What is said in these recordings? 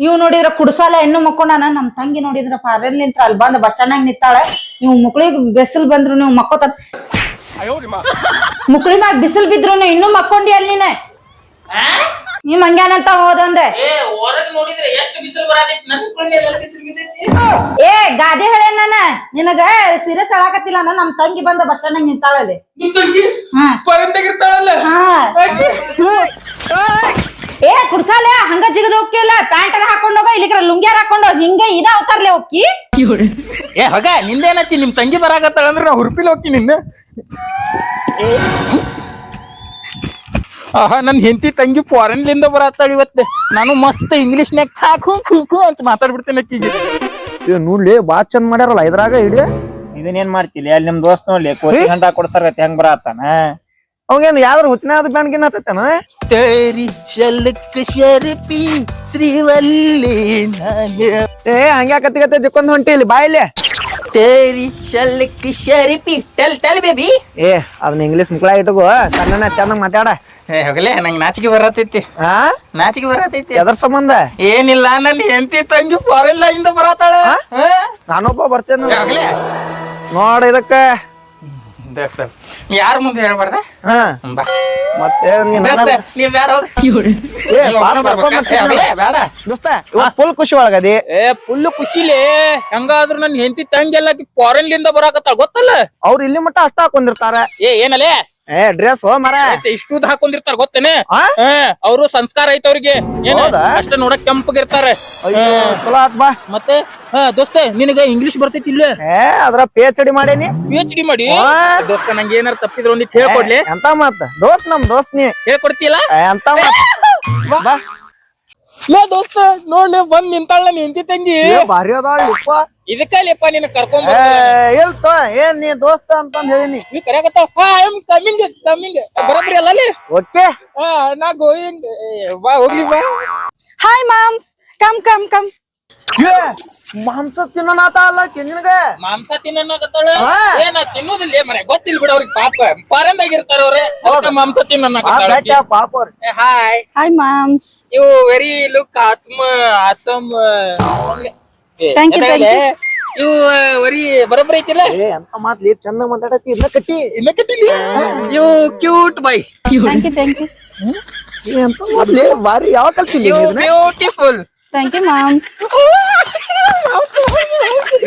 ಇವ್ ನೋಡಿದ್ರ ಕುಡ್ಸಾಲ ಹೆಣ್ಣು ಮಕ್ಕೊಂಡಾನ ನಮ್ ತಂಗಿ ನೋಡಿದ್ರ ಫಾರೆನ್ ನಿಂತ್ರ ಅಲ್ಲಿ ಬಂದ್ ಬಸ್ ಸ್ಟ್ಯಾಂಡ್ ನಿಂತಾಳ. ನೀವು ಮುಕ್ಳಿಗ್ ಬಿಸಿಲ್ ಬಂದ್ರು ನೀವು ಮಕ್ಕೋತ ಮುಕ್ಳಿ ಮ್ಯಾಗ ಬಿಸಿಲ್ ಬಿದ್ರು ಇನ್ನೂ ಮಕ್ಕೊಂಡಿ ಅಲ್ಲಿ ನಿಮ್ ಹಂಗ್ಯಾನಂತ ಹೋದಂದೆ ಏ ಹೊರಗ್ ನೋಡಿದ್ರೆ ಎಷ್ಟು ಬಿಸಿಲು ಬರತೈತಿ? ನನ್ ಕುಳಿ ಮೇಲೆ ಬಿಸಿಲು ಬಿದ್ದೈತಿ. ಏ ಗಾದೆ ಹೇಳ ನಾನ. ನಿನಗ ಸೀರಿಯಸ್ ಹೇಳಾಕತ್ತಿಲ್ಲ ಅಣ್ಣ ನಮ್ ತಂಗಿ ಬಂದ ಬಸ್ ಸ್ಟ್ಯಾಂಡ್ ನಿಂತಾಳಲ್ಲಿ. ಹಾ. ಏ ಕುಡ್ಸಾಲೆ ಹಂಗ ಜಿಗದ್ ಹೋಗಿಲ್ಲ ಪ್ಯಾಂಟ್ ಹಾಕೊಂಡ್ ಹೋಗ ಇಲ್ಲಿಕ್ರ ಲುಂಗ್ಯಾರ ಹಾಕೊಂಡ್ ಹೋಗ್. ಹಿಂಗ ಇದ ಅವತಾರ್ಲೆ ಹೋಗಿ ಏ ಹೊಗ ನಿಂದೇನಚ್ಚಿ ನಿಮ್ ತಂಗಿ ಬರಾಕತ್ತಾಳ ಅಂದ್ರೆ ನಾ ಹುರ್ಪಿಲ್ ಹೋಗಿ ನಿನ್ನ. ಆಹಾ ನನ್ ಹೆಂಡತಿ ತಂಗಿ ಫಾರಿನ್ ಲಿಂದ ಬರತ್ತಾಳ ಇವತ್ತೆ. ನಾನು ಮಸ್ತ್ ಇಂಗ್ಲಿಷ್ ಇಂಗ್ಲಿಷ್ನ್ಯಾಗ ಹಾಕು ಕೂಕು ಅಂತ ಮಾತಾಡ್ಬಿಡ್ತೇನೆ ಅಕ್ಕಿಗೆ. ಏ ನೋಡ್ಲಿ ಬಾ ಚಂದ ಮಾಡ್ಯಾರಲ್ಲ ಇದ್ರಾಗ ಇಡಿ ಇದನ್ನೇನ್ ಮಾಡ್ತಿಲ್ಲ ಅಲ್ಲಿ ನಿಮ್ ದೋಸ್ತ್ ನೋಡ್ಲಿ ಕೋಟಿ ಗಂಟ ಕೊಡ್ಸಾರ ಹೆಂಗ್ ಬರತ್ತಾನ ಅವಂಗೇನ್ ಯಾವ್ದಾರು ಹುಚ್ಚನ ಆದ ಬ್ಯಾಂಡ್ ಗಿನ್ ಹತ್ತನ ತೇರಿ ಶಲಕ್ ಶರ್ಪಿ ಶ್ರೀವಲ್ಲಿ ಏ ಹಂಗ್ಯಾಕತ್ತಿಗತ್ತೆ ಜಿಕ್ಕೊಂದ್ ಹೊಂಟಿ ಇಲ್ಲಿ ಬಾ ಇಲ್ಲಿ. ತೇರಿ ಶಲಕ್ ಶರ್ಪಿ ಟೆಲ್ ಟೆಲ್ ಬೇಬಿ. ಏ ಅದನ್ನ ಇಂಗ್ಲಿಷ್ ಮುಕ್ಳ ಇಟ್ಟು ಕನ್ನಡ ಚೆನ್ನಾಗ್ ಮಾತಾಡ. ಏ ಹೋಗಲೇ ನಂಗೆ ನಾಚಿಕೆ ಬರತೈತಿ. ಹಾ ನಾಚಿಕೆ ಬರತೈತಿ. ಎದ್ರ ಸಂಬಂಧ? ಏನಿಲ್ಲ ನನ್ನ ಹೆಂಡತಿ ತಂಗಿ ಫಾರಿನ್ ಇಂದ ಬರತಾಳ ನಾನೊಬ್ಬ ಬರ್ತೇನೆ. ಹೋಗಲೇ. ನೋಡ ಇದಕ್ಕ. ದೋಸ್ತ ಯಾರ ಮುಂದೆ ಹೇಳ್ಬಾರ್ದ? ಹಾ. ಬಾ. ಮತ್ತೆ ನೀನ್ ದೋಸ್ತ ನನ್ನ- ನೀವ್ ಬೇಡ ಹೋಗ್. ಏ, ನೀವ್ ಪಾಪ ಒಬ್ನೇ ಬರ್ಬೇಕಾ? ಬರ್ಕೊಂಡ್ ಏ, ಹೋಗ್ಲೇ, ಬೇಡ. ದೋಸ್ತ ಫುಲ್ ಖುಷಿ ಒಳಗದಿ. ಏ ಫುಲ್ ಖುಷಿಲಿ. ಹೆಂಗಾದ್ರೂ ನನ್ನ ಹೆಂಡತಿ ತಂಗಿ ಎಲ್ಲ ಫಾರಿನ್ ಲಿಂದ ಬರಾಕತ್ತಾಳ ಗೊತ್ತಲ್ಲ? ಅವ್ರು ಇಲ್ಲಿ ಮಟ್ಟ ಅಷ್ಟ ಹಾಕೊಂಡಿರ್ತಾರ. ಏ ಏನಲೇ? ಏ ಡ್ರೆಸ್ ಮರ ಇಷ್ಟುದ್ ಹಾಕೊಂಡಿರ್ತಾರ ಗೊತ್ತೇನೆ? ಅವರು ಸಂಸ್ಕಾರ ಐತ ಅವ್ರಿಗೆ? ಅಷ್ಟ ನೋಡಕ್ ಕೆಂಪಗಿರ್ತಾರೆ. ಅಯ್ಯೋ ಚಲೋ ಆತ್ ಬಾ. ಮತ್ತೆ? ದೋಸ್ತ ನಿನಗ ಇಂಗ್ಲಿಷ್ ಬರ್ತೈತಿ ಇಲ್ಲ? ಏ ಅದ್ರ ಪಿ ಎಚ್ ಡಿ ಮಾಡೇನಿ. ಪಿ ಎಚ್ ಡಿ ಮಾಡಿ? ದೋಸ್ತ ನಂಗೆ ಏನಾರ ತಪ್ಪಿದ್ರ ಒಂದಿಟ್ಟು ಹೇಳ್ಕೊಡ್ಲಿ. ಎಂತ ಮಾತ? ದೋಸ್ತ್ ನಮ್ ದೋಸ್ತ್ ನೀ. ಹೇಳ್ಕೊಡ್ತಿಲ್ಲ ಎಂತ ಮಾತ? ಬಾ. ಲೇ ದೋಸ್ತ ನೋಡ್ಲಿ ಬಂದ್ ನಿಂತಾಳ ನಿಂತಿ ತಂಗಿ. ಭಾರಿ ಅದಾಳಿಪ್ಪ ಇದಕ್ಕಲ್ಲಿಪ್ಪ ನಿನ್ನ ಕರ್ಕೊಂಡ್ ಏ ಇಲ್ತ ಏನ್ ನೀ ದೋಸ್ತ ಅಂತಂದ್ ಹೇಳಿನಿ. ನೀ ಕರೆಯಕತ್ತ ಹಾ ಐ ಆಮ್ ಕಮಿಂಗ್ ಕಮಿಂಗ್ ಬರಬ್ರಿ ಅಲ್ಲ ಅಲ್ಲಿ? ಓಕೆ. ಹಾ ನಾ ಗೋಯಿಂಗ್ ಬಾ ಹೋಗ್ಲಿ ಬಾ. Hi moms come come come ಏ ಮಾಂಸ ತಿನ್ನನಾತ ಅಲ್ಲ ನಿನಗ ಮಾಂಸ ತಿನ್ನಕತ್ತಾಳ ಹಾ. ಏನ ತಿನ್ನೋದಿಲ್ಲ ಮರೆ ಗೊತ್ತಿಲ್ಲ ಬಿಡ ಅವ್ರಿಗೆ ಪಾಪ. ಪಾರಂದಾಗ ಇರ್ತಾರ ಅವ್ರೆ ಅದಕ್ಕ ಮಾಂಸ ಆ ತಿನ್ನಕತ್ತಾಳ ಪಾಪ ಅವ್ರ್. Hi hi moms you very look awesome awesome Thank you very ಐತಿಲ್ಲ? ಏ ಎಂತ ಮಾತ್ಲಿ ಚಂದ ಮಾತಾಡತಿ ಕಟ್ಟಿ. You cute bye thank you thank you ಏ ಎಂತ ಮಾತ್ಲಿ ಬಾರಿ ಯಾವ ಕಲ್ತಿಲ್ಲ you beautiful thank you moms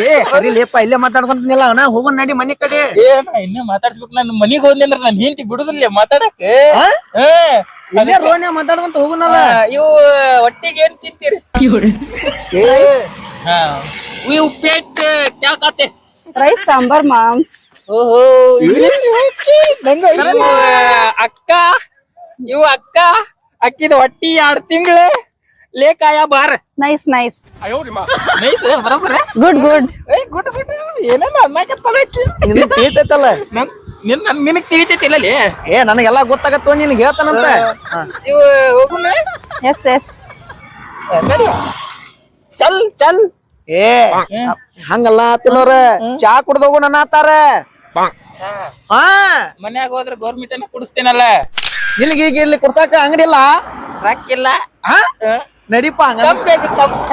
ಏ ಕರಿಲೇಪ ಇಲ್ಲೇ ಮಾತಾಡ್ಕೊಂತಿನಿಲ್ಲ ಅಣ್ಣ ಹೋಗೋಣ ನಡಿ ಮನೆ ಕಡೆ. ಏನ ಇನ್ನ ಮಾತಾಡ್ಸ್ಬೇಕು. ನಾನು ಮನಿಗ್ ಅಂದ್ರೆ ನಾನು ಹೆಂಡತಿ ಬಿಡುದಿಲ್ಲ ಮಾತಾಡಕ್. ಆ? ಹಾ ಇಲ್ಲೇ ರೋಣ್ಯ ಮಾತಾಡ್ಕೊಂತ ಹೋಗೋಣಲ್ಲ ಇವು ಒಟ್ಟಿಗೆ ಏನ್ ತಿಂತೀರಿ? ಏ ಹಾ. ಇವು ಪೇಟ್ ಕ್ಯಾ ಖಾತೆ ರೈಸ್ ಸಾಂಬಾರ್ ಮಾಮ್ಸ್ ಓಹೋ. ಅಕ್ಕ ಇವು ಅಕ್ಕ ಅಕ್ಕಿದ ಹೊಟ್ಟಿ ಎರಡ್ ತಿಂಗಳ. ಲೇಕಾಯ ಬಾರ್. ನೈಸ್ ನೈಸ್ ನೈಸ್ ಬರಬರ ಗುಡ್ ಗುಡ್ ಏಯ್ ಗುಡ್ ಗುಡ್. ಏನೇನ ಅನ್ನಕತ್ತಾಳ ಆಕಿ ನಿನ್ ತಿಳಿತೈತಲ್ಲ? ನನ್ ನಿನ್ ನನ್ ನಿನಗ್ ತಿಳಿತೈತಿಲ್ಲ ಲೇ. ಏ ನನಗೆಲ್ಲ ಗೊತ್ತಾಗತ್ತ ನಿನಗೆ ಹೇಳ್ತಾನಂತ. ಇವು ಎಸ್ ಎಸ್ ನಡಿ ಚಲ್ ಏ ಹಂಗಲ್ಲ ತಿನ್ನೋರ ಚಾ ಕುಡ್ದೋಗು ನನ್ನ ಆತಾರ ಹಾ ಮನ್ಯಾಗ ಹೋದ್ರ ಗೌರ್ಮೆಂಟ್ ಅನ್ನ ಕುಡಿಸ್ತೇನಲ್ಲ ನಿನಗೆ ಈಗ ಇಲ್ಲಿ ಕುಡ್ಸಾಕ ಅಂಗಡಿ ಇಲ್ಲ ರೊಕ್ಕಿಲ್ಲ ಹಾ ನಡಿಪ ಹಂಗ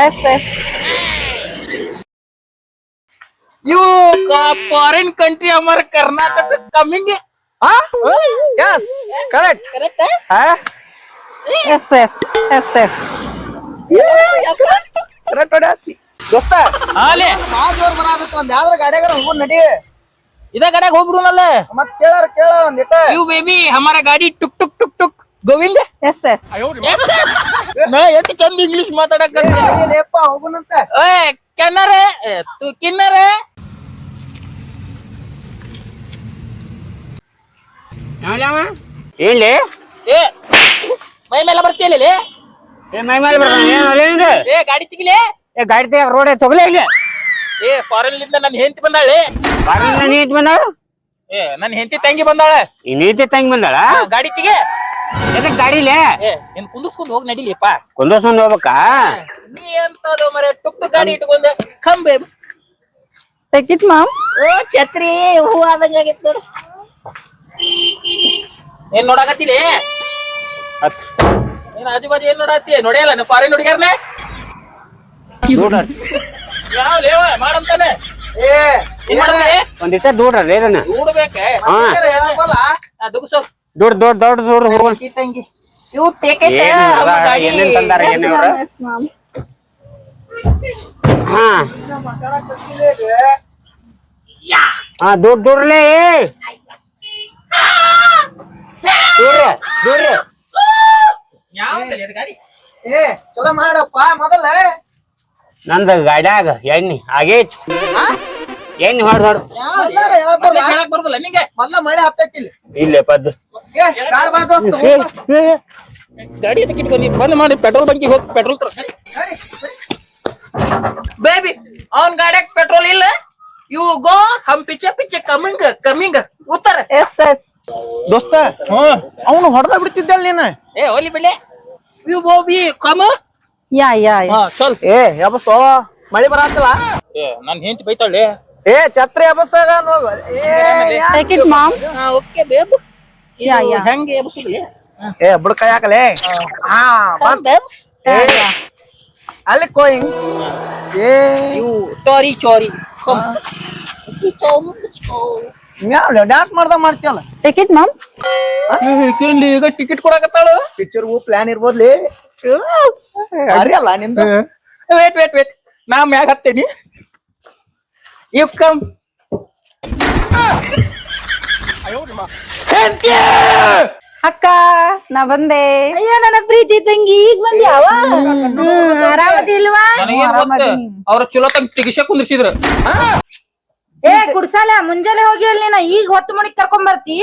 ಎಸ್ ಎಸ್ ಇವು ಫಾರಿನ್ ಕಂಟ್ರಿ ಅಮರ್ ಕರ್ನಾಟಕ ಕಮಿಂಗ್ ಹಾ ಎಸ್ ಕರೆಕ್ಟ್ ಕರೆಕ್ಟ್ ಹಾ ಎಸ್ ಎಸ್ ಎಸ್ ಹೊಡ್ಯಾತಿ ದೋಸ್ತ ಹಾಲೆ ಮಾ ಜೋರ್ ಬರಾದತ್ತ ಒಂದ್ ಯಾವ್ದಾರ ಗಾಡಿಯಾಗ ನಡಿ ಇದ ಗಾಡಿಯಾಗ ಹೋಗ್ಬಿಡುನಲ್ಲ. ಮತ್ ಕೇಳಾರ ಕೇಳ ಒಂದಿಟ ಯು ಬೇಬಿ ಹಮಾರ ಗಾಡಿ ಟುಕ್ ಟುಕ್ ಟುಕ್ ಟುಕ್. ಗೋವಿಂದ? Yes yes. ನಾ ಎಷ್ಟು ಚಂದ ಇಂಗ್ಲಿಷ್ ಮಾತಾಡಕ್ ಲೇಪ ಹೋಗುಣಂತ ಏ ಕೆನ್ನರೆ. ತು ಕಿನ್ನರೆ. ಇಲ್ಲಿ ಏ ಮೈ ಮೇಲೆ ಬರ್ತೀಯಲ್ಲ ಲೇ? ಏ ಮೈ ಮೇಲೆ ಬರ್ತಾನೆ ಏನ್ ಏ ಗಾಡಿ ತೆಗಿಲೇ? ಏ ಗಾಡಿ ತೆಗ ರೋಡ್ ತೊಗಲೇ ಇಲ್ಲ. ಏ ಫಾರಿನ್ ಲಿಂದ ನನ್ನ ಹೆಂಡತಿ ಬಂದಾಳೆ. ಬಾರಲ್ಲ ನೀಟ್ ಬಂದಾಳ? ಏ ನನ್ನ ಹೆಂಡತಿ ತಂಗಿ ಬಂದಾಳ. ಈ ನೀತಿ ತಂಗಿ ಬಂದಾಳ? ಆ, ಗಾಡಿ ತೆಗೆ ಎದಕ್ ಗಾಡಿಲೇ ಏ ನಿನ್ ಕುಂದಿಸ್ಕೊಂಡ್ ಹೋಗಿ ನಡಿಲಿಪ್ಪ. ಕುಂದರ್ಸ್ಕೊಂಡ್ ಹೋಗ್ಬೇಕಾ? ನೀ ಎಂತದು ಮರೆ ಟುಕ್ ಟುಕ್ ಗಾಡಿ ಇಟ್ಕೊಂಡ. ಕಂಬೆ. It ma'am. ಓ ಛತ್ರಿ ಹೂ ಆದಂಗ ಆಗೈತ್ ನೋಡು. ಏನ್ ನೋಡಾಕತ್ತಿಲಿ? ಹತ್ ಏನ್ ಆಜು ಬಾಜು ಏನ್ ನೋಡಾತಿ ನೋಡಿಯಲ್ಲ ನೀವು ಫಾರಿನ್ ಹುಡುಗ್ಯಾರ್ನ? ದೂಡ್ರಿ ಯಾವ ಲೇವ? ಮಾಡಂತಾನೆ. ಒಂದಿಟ್ಟ ದೂಡ್ರಿ ನೋಡ್ಬೇಕೆ ಹಾ. ದುಗ್ಸೋ. ದೂಡ್ ದೂಡ್ ದೊಡ್ಡ ದೂಡ್ ಹೋಗೋಣ ತಂಗಿ. ಇವು ಟಿಕೆಟ್ ಏನ್ ಅದ, ಏನೇನ್ ತಂದಾರ? ಏನ್ ಇವ್ರ? ಹಾ. ಹಾ ದೂಡ್ ದೂಡ್ಲೆ ದೂಡ್ರಿ. ಗಾಡಿ? ಏ ಚಲೋ ಮಾಡಪ್ಪ ಮೊದಲ. ನಂದ ಗಾಡ್ಯಾಗ ಎಣ್ಣಿ ಆಗೇಚ್ ಎಣ್ಣಿ ಹೊಡ್ ಹೊಡ್ ಮೊದ್ಲಾರ ಹೇಳಕ್ ಬರ್ಲ? ಹೇಳಕ್ ಬರುದಿಲ್ಲ ನಿಂಗೆ? ಮೊದ್ಲ ಮಳೆ ಹತ್ತೈತಿ ಇಲ್ಲಿ. ಇಲ್ಲೇ ಪದ್ದು. ಏ ಬ್ಯಾಡ ಬಾ ದೋಸ್ತ, ಹೋಗ್ ಬಾ. ಗಾಡಿ ಟಿಕೆಟ್ ಬಂದಿ ಬಂದ್ ಮಾಡಿ ಪೆಟ್ರೋಲ್ ಬಂಕಿಗೆ ಹೋಗಿ ಪೆಟ್ರೋಲ್ ತರ ಬೇಬಿ ಅವನ್ ಗಾಡ್ಯಾಗ ಪೆಟ್ರೋಲ್ ಇಲ್ಲ. ಯು ಗೋ ಹಮ್ ಪಿಚ್ಚೆ ಪಿಚ್ಚೆ ಕಮಿಂಗ್ ಕಮಿಂಗ್. ಉತ್ತರ. Yes yes. ದೋಸ್ತ ಅವನು ಹೊಡೆದ ಬಿಡ್ತಿದ್ದಲ್ಲ ನೀನ? ಏ ಓಲಿ ಬಿಡ್ಲೆ. ಯು ಗೋ ಬಿ ಕಮ ಯಾ ಯಾ ಹಾ ಚಲ್ ಏ ಯಬಸೋ ಮಳಿ ಬರತ್ತಲ್ಲ ಏ ನನ್ ಹೆಂಡತಿ ಬೈತಾಳೆ ಏ ಛತ್ರಿ ಯಬಸಾಗ ನೋಗ ಏ ಟೇಕ್ ಇಟ್ ಮಾಮ್ ಹಾ ಓಕೆ ಬೇಬ್ ಯಾ ಯಾ ಹೆಂಗೆ ಎಬ್ಸುದ್ಲಿ ಏ ಬುಡಕ ಯಾಕಲೆ ಹಾ ಬಂದ್ ಏ ಅಲ್ಲಿ ಕೋಯಿಂಗ್ ಏ ಯು ಟಾರಿ ಚೋರಿ ಮ್ಯಾಲ ಡ್ಯಾನ್ಸ್ ಮಾಡ್ದ ಮಾಡ್ತೀಯಲ್ಲ? ಟಿಕೆಟ್ ಮಾಮ್ಸ್ ಕೇಳಿ ಈಗ ಟಿಕೆಟ್ ಕೊಡಕತ್ತಾಳು. ಪಿಕ್ಚರ್ ಪ್ಲಾನ್ ಇರ್ಬೋದ್ಲಿ? ಅರಿಯಲ್ಲ ನಿಂದು? ವೇಟ್ ವೇಟ್ ವೇಟ್ ನಾ ಮ್ಯಾಗ ಹತ್ತೇನಿ. ಯು ಕಮ್ ಅಕ್ಕ ನಾ ಬಂದೆ. ಅಯ್ಯೋ ನನ್ನ ಪ್ರೀತಿ ತಂಗಿ ಈಗ ಬಂದ್ಯಾವ ಆರಾಮದಿ ಇಲ್ವಾ? ನನಗೇನ್ ಗೊತ್ತ ಅವ್ರ ಚಲೋ ತಂಗ ತೆಗಿಸ ಕುಂದ್ರಿಸಿದ್ರ. ಏ ಕುಡ್ಸಾಲ ಮುಂಜಾನೆ ಹೋಗಿ ಅಲ್ಲಿ ನೀನ. ಈಗ ಹೊತ್ತು ಮಣಿಗ್ ಕರ್ಕೊಂಡ್ ಬರ್ತಿ.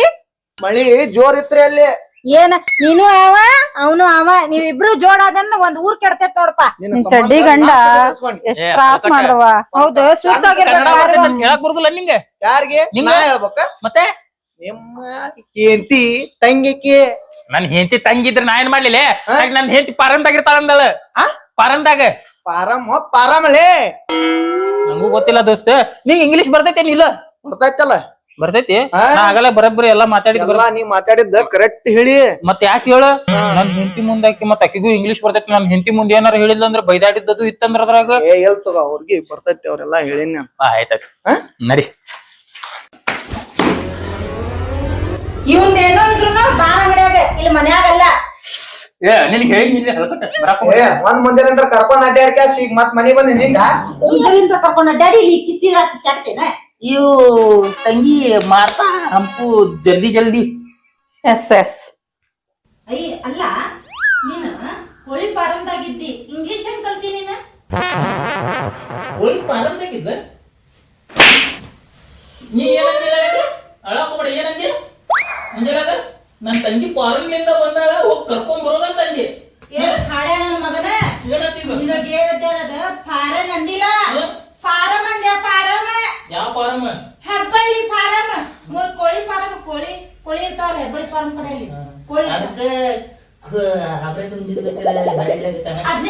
ಮಳಿ ಜೋರ್ ಇತ್ರಿ ಅಲ್ಲಿ. ಏನ ನೀನು ಅವ ಅವನು ಅವ. ನೀವಿಬ್ರು ಜೋಡಾದಂದ ಒಂದ್ ಊರ್ ಕೆಡ್ತೈತ್ ನೋಡಪ್ಪ. ನಿನ್ ಚಡ್ಡಿ ಗಂಡ ನಾನ್ ಸಿಗಿಸ್ಕೊಂಡ್. ಎಷ್ಟ್ ಏ, ತ್ರಾಸ್ ಅದಕ್ಕ- ಮಾಡ್ದವ ಹೌದು ಕನ್ನಡ ಸುತ್ತಾಗಿರ್ಬೇಕು ಬರ್ತೈತೆ ಅಂತ ಹೇಳಕ್ ಬರುದಿಲ್ಲ ನಿಂಗೆ? ಯಾರಿಗೆ? ನಿಂಗ? ನಾ ಹೇಳ್ಬೇಕ? ಮತ್ತೆ? ನಿಮ್ಮ ಕೇಂತಿ ತಂಗಿಕಿ. ನನ್ ಹೆಂಡತಿ ತಂಗಿದ್ರೆ ನಾ ಏನ್ ಮಾಡ್ಲಿಲ್ಲ? ನನ್ ಹೆಂಡತಿ ಪಾರಂದಾಗಿರ್ತಾಳ ಅಂದಳ ಆ? ಪಾರಂದಾಗ. ಪಾರಮ್ಮ ಪಾರಮಲೆ. ನಮಗೂ ಗೊತ್ತಿಲ್ಲ ದೋಸ್ತ. ನಿಂಗ್ ಇಂಗ್ಲಿಷ್ ಬರ್ತೈತೇನ್ ಇಲ್ಲ? ಬರ್ತೈತಲ್ಲ. ಬರ್ತೈತಿ? ಹಾ? ನಾ ಆಗಲ್ಲ ಬರಬ್ರಿ ಎಲ್ಲಾ ಮಾತಾಡಿ ಎಲ್ಲಾ ನೀ ಮಾತಾಡಿದ್ದ ಕರೆಕ್ಟ್ ಹೇಳಿ. ಮತ್ತೆ ಯಾಕೆ ಹೇಳು? ನನ್ ಹೆಂಡತಿ ಮುಂದೆ ಆಕಿ ಮತ್ ಆಕಿಗೂ ಇಂಗ್ಲಿಷ್ ಬರ್ತೈತಿ. ನನ್ ಹೆಂಡತಿ ಮುಂದೆ ಏನಾರ ಹೇಳಿಲ್ಲ ಅಂದ್ರೆ ಬೈದಾಡಿದ್ದದು ಇತ್ತಂದ್ರ ಅದ್ರಾಗ? ಏ ಎಲ್ ತಗೋ ಅವ್ರಿಗೆ ಬರ್ತೈತಿ ಅವ್ರೆಲ್ಲಾ ಹೇಳಿನ ಆಯ್ತಾಯ್ತು ನರಿ ನಡಿ. ಏನೋ ಇದ್ರು ಬಾರ ಅಂಗಡಿಯಾಗ ಇಲ್ಲಿ ಮನ್ಯಾಗಲ್ಲ. ಏ ನಿನಗೆ ಹೇಳ್ಕೊಟ್ಟೆ ಏ ಒಂದ್ ಮುಂಜಾನೆ ಅಂದ್ರೆ ಕರ್ಕೊಂಡ್ ಅಡ್ಡಾಡ್ಕ್ಯಾಸ್ ಈಗ ಮತ್ ಮನಿ ಬಂದಿ ನಿಂಗ ಮುಂಜಾನಿಂದ ಕರ್ಕೊಂಡ ಡ್ಯಾಡಿ ಇಲ್ಲಿ ಇವು ತಂಗಿ ಮಾತಾ ಹಂಪು ಜಲ್ದಿ ಜಲ್ದಿ. ಎಸ್ ಎಸ್ ಅಯ್ಯ ಅಲ್ಲ ನೀನು ಕೋಳಿ ಫಾರಮ್ದಾಗಿದ್ದಿ ಇಂಗ್ಲಿಷ್ ಹೆಂಗ್ ಕಲ್ತಿ ನೀನು? ಕೋಳಿ ಪಾರಂದಾಗಿದ್ದ ನೀ ಏನಂದಿಲ್ಲ ಅಳಕೋಬೇಡ ಏನಂದಿ? ಮುಂಜಾನಾಗ ನನ್ ತಂಗಿ ಫಾರಿನ್ಲಿಂದ ಬಂದಾಳ ಹೋಗಿ ಕರ್ಕೊಂಡ್ ಬರೋದ ತಂಗಿ. ಏನ್ ಹಾಡ್ಯ ನನ್ ಮಗನ? ನಿನಗೆ ಹೇಳಿದ್ದೆ ಫಾರಂ ಅಂದಿಲ್ಲ? ಫಾರಂ ಅಂದೆ ಫಾರಂ? ಯಾವ ಫಾರಂ? ಹೆಬ್ಬಳ್ಳಿ ಫಾರಂ. ಮೂರ್ ಕೋಳಿ ಫಾರಂ ಕೋಳಿ ಕೋಳಿ ಇರ್ತಾವಲ್ಲ ಹೆಬ್ಬಳ್ಳಿ ಫಾರಂ ಕಡೆಯಲ್ಲಿ. ಕೋಳಿ ಅದಕ್ಕೆ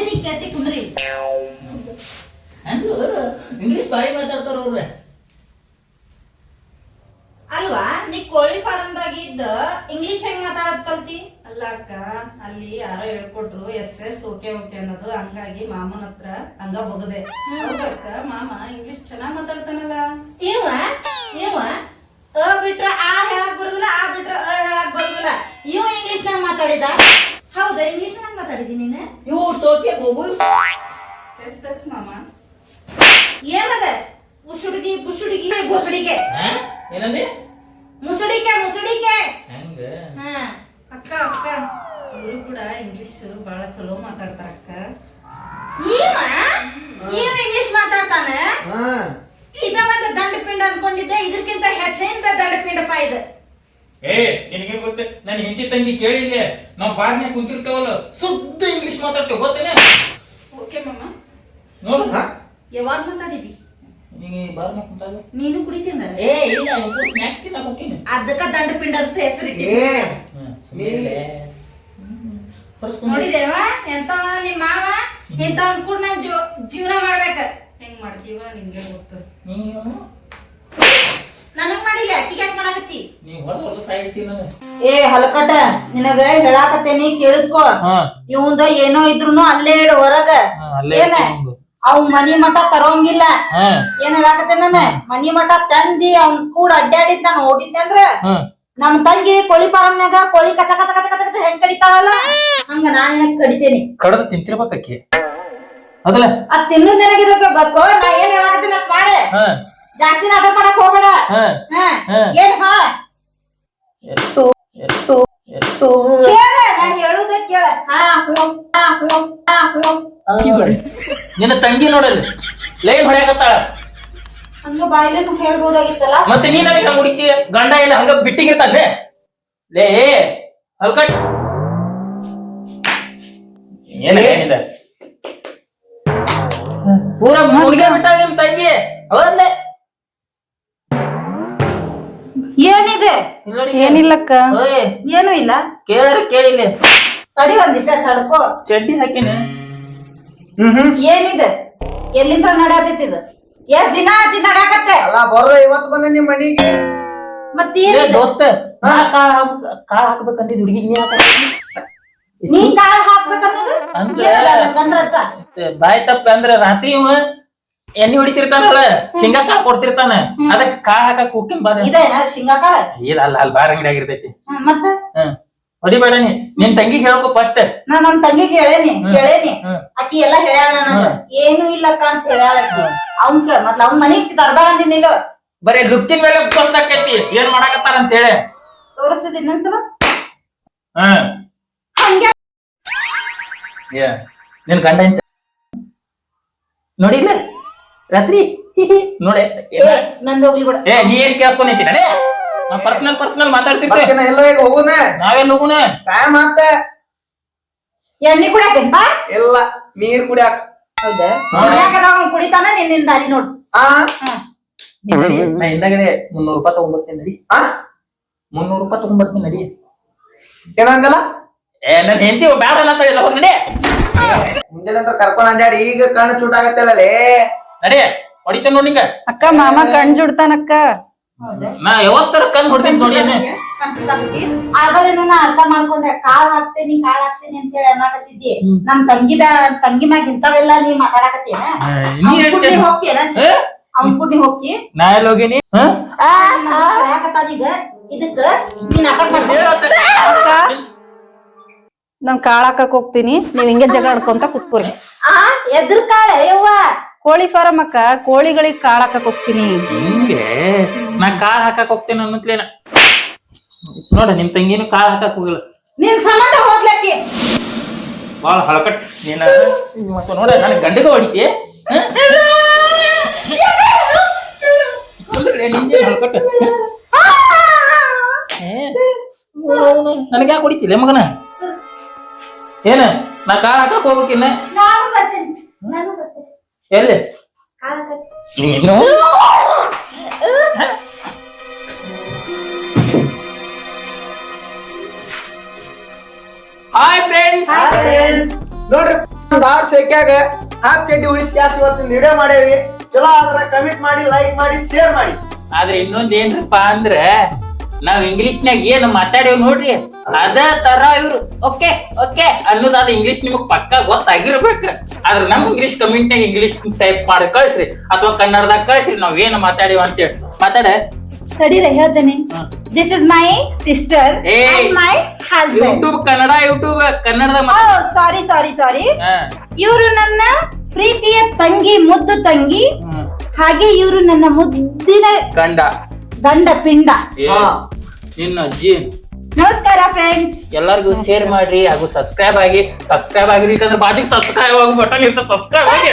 ನೀ ಕೇಳ್ತಿ ಕುಂದ್ರಿ. ಹಂಗ ಇಂಗ್ಲಿಷ್ ಬಾರಿ ಮಾತಾಡ್ತಾರ ಅವ್ರ. ಅಲ್ವಾ? ನೀ ಕೋಳಿ ಫಾರಂದಾಗ ಇದ್ದ ಇಂಗ್ಲಿಷ್ ಹೆಂಗ್ ಮಾತಾಡೋದ್ ಕಲ್ತಿ? ಅಲ್ಲ ಅಕ್ಕ ಅಲ್ಲಿ ಯಾರೋ ಹೇಳ್ಕೊಟ್ರು ಎಸ್ ಎಸ್ ಓಕೆ ಓಕೆ ಅನ್ನೋದು. ಹಂಗಾಗಿ ಮಾಮನ ಹತ್ರ ಹಂಗ ಹೋಗದೆ. ಅಕ್ಕ ಮಾಮ ಇಂಗ್ಲಿಷ್ ಚೆನ್ನಾಗ್ ಮಾತಾಡ್ತಾನಲ್ಲ. ಇವ ಇವ ಅ ಬಿಟ್ರ ಆ ಹೇಳಕ್ ಬರುದಿಲ್ಲ ಆ ಬಿಟ್ರ ಅ ಹೇಳಕ್ ಬರುದಿಲ್ಲ. ಇವ ಇಂಗ್ಲಿಷ್ ನಾಗ ಮಾತಾಡಿದ? ಹೌದಾ? ಇಂಗ್ಲಿಷ್ ನಾಗ ಮಾತಾಡಿದಿ ನೀನು? ಇವು ಸೋಕೆ ಹೋಗು ಎಸ್ ಎಸ್ ಮಾಮ. ಏನದ ಉಷುಡುಗಿ ಬುಸುಡಿಗೆ ಗೋಸುಡಿಗೆ. ಏನಂದಿ? ಮುಸುಡಿಕೆ ಮುಸುಡಿಕೆ. ಹೆಂಗ? ಹಾ. ಅಕ್ಕ ಅಕ್ಕ. ಇವರು ಕೂಡ ಇಂಗ್ಲಿಷ್ ಬಹಳ ಚಲೋ ಮಾತಾಡ್ತಾರ ಅಕ್ಕ. ಇವ ಇವ ಇಂಗ್ಲಿಷ್ ಮಾತಾಡ್ತಾನೆ? ಹಾ. ಇದ ಒಂದು ದಂಡ ಪಿಂಡ ಅನ್ಕೊಂಡಿದ್ದೆ. ಇದಕ್ಕಿಂತ ಹೆಚ್ಚಿನ ದಂಡ ಪಿಂಡಪ್ಪ ಇದು. ಏ ನಿನಗೆ ಗೊತ್ತೆ? ನನ್ನ ಹಿಂದಿ ತಂಗಿ ಕೇಳಿಲ್ಲ ನಾವು ಬಾರ್ನ್ಯಾಗ ಕುಂತಿರ್ತೇವಲ್ಲ ಶುದ್ಧ ಇಂಗ್ಲಿಷ್ ಮಾತಾಡ್ತೇವೆ ಗೊತ್ತೇನೆ? ಓಕೆ ಮಮ್ಮ ನೋಡು. ಹಾ? ಯಾವಾಗ ಮಾತಾಡಿದಿ? ನೀನು ಕುಡಿತೀನ ಏ ಇಲ್ಲ ಸ್ನಾಕ್ಸ್ ತಿನ್ನಕ್ ಹೋಗ್ತೀನಿ. ಅದಕ್ಕ ದಂಡ ಪಿಂಡ ಅಂತ ಹೆಸರು ಏ ನೋಡಿದೇವ ಎಂತವ ನಿಮ್ ಮಾವ? ಇಂಥವನ್ ಕೂಡ ನಾ ಜೀವನ ಮಾಡ್ಬೇಕ. ಹೆಂಗ್ ಮಾಡ್ತೀವ ನಿನ್ಗೆ ಗೊತ್ತು. ನೀವು ನನಗ್ ಮಾಡಿಲ್ಲ ಅಕ್ಕಿಗೆ ಯಾಕೆ ಮಾಡಾಕತ್ತಿ? ನೀವು ಹೊಡೆದ ಹೊಡೆದ ಸಾಯ್ತಿ ನಾನು ಏ ಹಲಕಟ ನಿನಗ ಹೇಳಾಕತ್ತೇನಿ ಕೇಳಿಸ್ಕೊ. ಇವಂದ ಏನೋ ಇದ್ರು ಅಲ್ಲೇ ಇಡು ಹೊರಗ. ಏನ. ಅವ್ ಮನಿ ಮಠ ತರೋಂಗಿಲ್ಲ. ಏನ್ ಹೇಳಾಕತ್ತೆ ನಾನು? ಮನಿ ಮಠ ತಂದಿ ಅವ್ನ್ ಕೂಡ ಅಡ್ಡಾಡಿದ್ ನಾನು ಓಡಿದ್ದೆ ಅಂದ್ರ ನಮ್ ತಂಗಿ ಕೋಳಿ ಫಾರಂನ್ಯಾಗ ಕೋಳಿ ಕಚ ಕಚ ಕಚ ಕಚ ಕಚ ಹೆಂಗ್ ಕಡಿತಾಳಲ್ಲ? ಹಂಗ ನಾನ್ ನಿನಗ್ ಕಡಿತೇನಿ. ಕಡದ ತಿಂತಿರ್ಬೇಕಿ ಅದಲ್ಲ ಅದ್ ತಿನ್ನೋದ್ ನನಗಿದಕ್ಕೆ ಗೊತ್ತು? ನಾ ಏನ್ ಹೇಳಾಕತ್ತೀನಿ ಅಷ್ಟ್ ಮಾಡೆ? ಜಾಸ್ತಿ ನಾಟಕ ಮಾಡಕ್ ಹೋಗ್ಬೇಡ. ಏನ್ ಹಾ? ಎಲ್ಸು ಎಲ್ಸು. ಹಾ ನಿನ್ನ ತಂಗಿ ನೋಡಲ್ಲ. ಲೈನ್ ಹೊಡೆಯಕತ್ತಾಳ. ಹಂಗ ಬಾಯ್ಲೇನು ಹೇಳ್ಬೋದಾಗಿತ್ತಲ್ಲ? ಮತ್ತೆ ನೀನ್ ನನಗೆ ಹಂಗ ಹುಡುಕಿ ಗಂಡ ಏನ ಹಂಗ ಬಿಟ್ಟಿಗಿರ್ತಾನೆ ಲೇ ಹಲ್ಕಟ್. ಏನ ಏನಿದೆ? ಪೂರ ಮುಳುಗೆ ಬಿಟ್ಟಾಳ ನಿಮ್ ತಂಗಿ. ಹೌದ್ಲೆ. ಏನಿಲ್ಲಕ್ಕ. ಓಯ್ ಏನು ಇಲ್ಲ. ಕೇಳರ ಕೇಳಿಲ್ಲ ತಡಿ ಒಂದಿಷ್ಟ ಸಡ್ಕೋ. ಚಡ್ಡಿ ಹಾಕಿನ. ಏನಿದೆ? ಎಲ್ಲಿಂದ ನಡ್ಯಾತಿದ್ ಎಷ್ಟ್ ದಿನ ಆತಿ ನಡ್ಯಾಕತ್ತೆ? ಅಲ್ಲ ಬರೋದ ಇವತ್ತು ಬಂದ ನಿಮ್ಮ ಮನಿಗೆ. ಏ ಮತ್ತೇನಿದೆ ದೋಸ್ತ ನಾ ಕಾಳ ಹಾಕ್ ಕಾಳ ಹಾಕ್ಬೇಕಂದಿದ್ ಹುಡುಗಿ ನೀ ಹಾಕ? ನೀ ಕಾಳ ಹಾಕ್ಬೇಕನ್ನೋದು? ಅಂದ್ರೆ- ಬಾಯ್ ತಪ್ಪ ಅಂದ್ರ ರಾತ್ರಿ ಇವ ಎಣ್ಣೆ ಹೊಡಿತಿರ್ತಾನಲ್ಲ ಶೇಂಗಾ ಕಾಳ ಕೊಡ್ತಿರ್ತಾನ. ಅದಕ್ಕ ಕಾಳ ಹಾಕಕ್ ಹೋಗ್ತೀನಿ ಬಾರ. ಇದೇನ ಶೇಂಗಾ ಕಾಳ? ಇಲ್ಲ ಅಲ್ಲ ಅಲ್ಲಿ ಬಾರ ಅಂಗಡಿ ಆಗಿರ್ತೈತಿ. ಹ್ಮ್, ಮತ್ತ? ಹ್ಮ್ ಹೊಡಿಬೇಡ ನೀ. ನಿನ್ ತಂಗಿಗೆ ಹೇಳ್ಕೊ ಫಸ್ಟ್ ನಾ ನನ್ ತಂಗಿಗ್ ಹೇಳೇನಿ ಕೇಳೇನಿ. ಹ್ಮ್. ಆಕಿ ಎಲ್ಲಾ ಹೇಳ್ಯಾಳ ನನಗ. ಏನು ಇಲ್ಲಕ್ಕ ಅಂತ ಹೇಳ್ಯಾಳ ಆಕಿ. ಅವ್ನ್ ಕೇಳ ಮತ್ಲ ಅವ್ನ್ ಮನಿಗ್ ತರ್ಬೇಡ ಅಂದಿನಿಲ್ಲ ಬರೀ ಲುಕ್ಕಿನ ಮೇಲೆ ಗೊತ್ತಾಕೈತಿ ಏನ್ ಮಾಡಾಕತ್ತಾರ ಅಂತ ಹೇಳಿ. ತೋರಿಸ್ತಿದ್ ಇನ್ನೊಂದ್ಸಲ? ಹ್ಮ್ ಹಂಗೆ. ಏ, ನಿನ್ ಗಂಡ ನೋಡಿಲ್ಲ ರಾತ್ರಿ ನೋಡಿ ನಂದ್ ಹೋಗ್ಲಿ ಬಿಡ. ಏ ನೀ ಏನ್ ಪರ್ಸನಲ್ ಪರ್ಸನಲ್ ಎಲ್ಲ ಈಗ ಹೋಗುನ. ಟೈಮ್ ಆತ. ಎಣ್ಣೆ ಕುಡಿಯಾಕೇನ್ ಬಾ. ಇಲ್ಲ ನೀರ್ ಕುಡಿಯಾಕ. ಹೌದಾ. ಕುಡಿಯಾಕದ ಅವ್ನ್ ಕುಡಿತಾನ ದಾರಿ ನೋಡು. ಆ? ಹ್ಮ್ ನಾ ಹಿಂದಾಗಡೆ ಮುನ್ನೂರು ರೂಪಾಯಿ ತಗೊಂಡ್ಬರ್ತೀನಿ ನಡಿ. ಆ? ಮುನ್ನೂರು ರೂಪಾಯಿ ತಗೊಂಡ್ಬರ್ತೀನಿ ನಡಿ. ಏನಂದಲ್ಲ? ಏ ನನ್ ಹೆಂಡತಿ ಬ್ಯಾಡ ಅನ್ನತ್ತ ಇಲ್ಲ ಹೋಗಿ ನಡಿ. ಮುಂಜಾನೆ ಅಂತ ಕರ್ಕೊಂಡ್ ಈಗ ಕಣ್ಣು ಚೂಟಾಗತ್ತಲ್ಲೇ ನಡಿ ಹೊಡಿತೇನೆ ನೋಡಿ ನಿಂಗ. ಅಕ್ಕ ಮಾಮ ಕಣ್ ಜುಡ್ತಾನಕ್ಕ ಹೌದಾ? ನಾ ಯಾವತ್ತರ ಕಣ್ ಹೊಡ್ತೀನಿ ನೋಡಿ ಆಗಲೇನು ನಾ ಅರ್ಥ ಮಾಡ್ಕೊಂಡೆ. ಕಾಳ್ ಹಾಕ್ತೇನಿ ಕಾಳ್ ಹಾಕ್ತೇನಿ ಅಂತ ಹೇಳಿ ಅನ್ನಕತ್ತಿದ್ದಿ. ನಮ್ ತಂಗಿದ ತಂಗಿ ಮ್ಯಾಗ ಇಂಥವೆಲ್ಲ ನೀ ಮಾತಾಡಕತ್ತೇನ ಹೋಗ್ತೀಯನ? ಅವ್ನ್ ಕುಡ್ನಿ ಹೋಗ್ತಿ ನಾ ಎಲ್ಲಿ ಹೋಗಿನಿ? ಇದಕ್ಕ ನೀನ್ ನಾಟಕ ನಾನ್ ಕಾಳ್ ಹಾಕಕ್ ಹೋಗ್ತೀನಿ. ನೀವ್ ಹಿಂಗೆ ಜಗಳ ಆಡ್ಕೊಂತ ಕುತ್ಕೋರಿ. ಆ ಎದ್ರ ಕಾಳ ಯವ್ವ? ಕೋಳಿ ಫಾರಂ ಅಕ್ಕ ಕೋಳಿಗಳಿಗೆ ಕಾಳು ಹಾಕಕ್ ಹೋಗ್ತೀನಿ. ಹಿಂಗೆ? ನಾ ಕಾಳ್ ಹಾಕಕ್ ಹೋಗ್ತೇನೆ ಅನ್ನತ್ಲೇನ? ನೋಡ ನಿಮ್ ತಂಗಿನ ಕಾಳ್ ಹಾಕಕ್ ಹೋಗಿಲ್ಲ. ನಿನ್ ಸಂಬಂಧ ಹೋಗ್ಲಕ್ಕಿ ಬಾಳ ಹಳಕಟ್ ನೀನ ಮತ್ತೆ ನೋಡ ನನ್ ಗಂಡಗ ಹೊಡಿತಿ ನಿಂಗೆ ಹಳಕಟ್? ನನಗೆ ಯಾಕೆ ಹೊಡಿತಿಲ್ಲ ಮಗನ? ಏನ ನಾ ಕಾಳ್ ಹಾಕಕ್ ಹೋಗ್ಬೇಕಿನ್ನ? ನಾನು ಬರ್ತೀನಿ ನಾನು ಬರ್ತೀನಿ. ಎಲ್ಲಿ. ನೀನು? ಹಾಯ್ ಫ್ರೆಂಡ್ಸ್ ನೋಡ್ರಿ ಆರ್ ಸೆಕ್ಯಾಗ ಹಾಫ್ ಚಡ್ಡಿ ಉಳಿಸಿ ಕ್ಯಾಸ್ ಇವತ್ತಿನ ವಿಡಿಯೋ ಮಾಡೇವಿ ಚಲೋ ಆದ್ರೆ ಕಮೆಂಟ್ ಮಾಡಿ ಲೈಕ್ ಮಾಡಿ ಶೇರ್ ಮಾಡಿ. ಆದ್ರೆ ಇನ್ನೊಂದ್ ಏನ್ರಪ್ಪ ಅಂದ್ರ ನಾವ್ ಇಂಗ್ಲಿಷ್ ಇಂಗ್ಲಿಷ್ನ್ಯಾಗ ಏನ್ ಮಾತಾಡೇವ್ ನೋಡ್ರಿ? ಅದ ತರ ಇವ್ರು. Okay okay. ಅನ್ನೋದಾದ ಇಂಗ್ಲಿಷ್ ನಿಮಗ್ ಪಕ್ಕ ಗೊತ್ತಾಗಿರ್ಬೇಕ. ಆದ್ರ ನಮ್ ಇಂಗ್ಲಿಷ್ ಕಮೆಂಟ್ನಾಗ ಇಂಗ್ಲಿಷ್ ಟೈಪ್ ಮಾಡಿ ಕಳ್ಸ್ರಿ. ಅಥವಾ ಕನ್ನಡದಾಗ ಕಳ್ಸ್ರಿ ನಾವ್ ಏನ್ ಮಾತಾಡೇವ್ ಅಂತೇಳಿ ಮಾತಾಡ. ತಡೀರ ಹೇಳ್ತೇನೆ. This is my sister my husband YouTube Kannada YouTube ಕನ್ನಡದ ಸಾರಿ ಸಾರಿ ಸಾರಿ ಇವರು ನನ್ನ ಪ್ರೀತಿಯ ತಂಗಿ ಮುದ್ದು ತಂಗಿ. ಹಾಗೆ ಇವರು ನನ್ನ ಮುದ್ದಿನ ಗಂಡ. ಗಂಡ ಪಿಂಡ ಏ, ನಿನ್ನ ಅಜ್ಜಿ. ನಮಸ್ಕಾರ ಫ್ರೆಂಡ್ಸ್ ಎಲ್ಲರಿಗೂ ಶೇರ್ ಮಾಡ್ರಿ ಹಾಗೂ ಸಬ್ಸ್ಕ್ರೈಬ್ ಆಗಿ. ಸಬ್ಸ್ಕ್ರೈಬ್ ಆಗಿರಿ ಯಾಕಂದ್ರೆ ಬಾಜಿಗೆ ಸಬ್ಸ್ಕ್ರೈಬ್ ಆಗಿ ಬಟನ್ ಇರ್ತದೆ ಸಬ್ಸ್ಕ್ರೈಬ್ ಆಗಿ.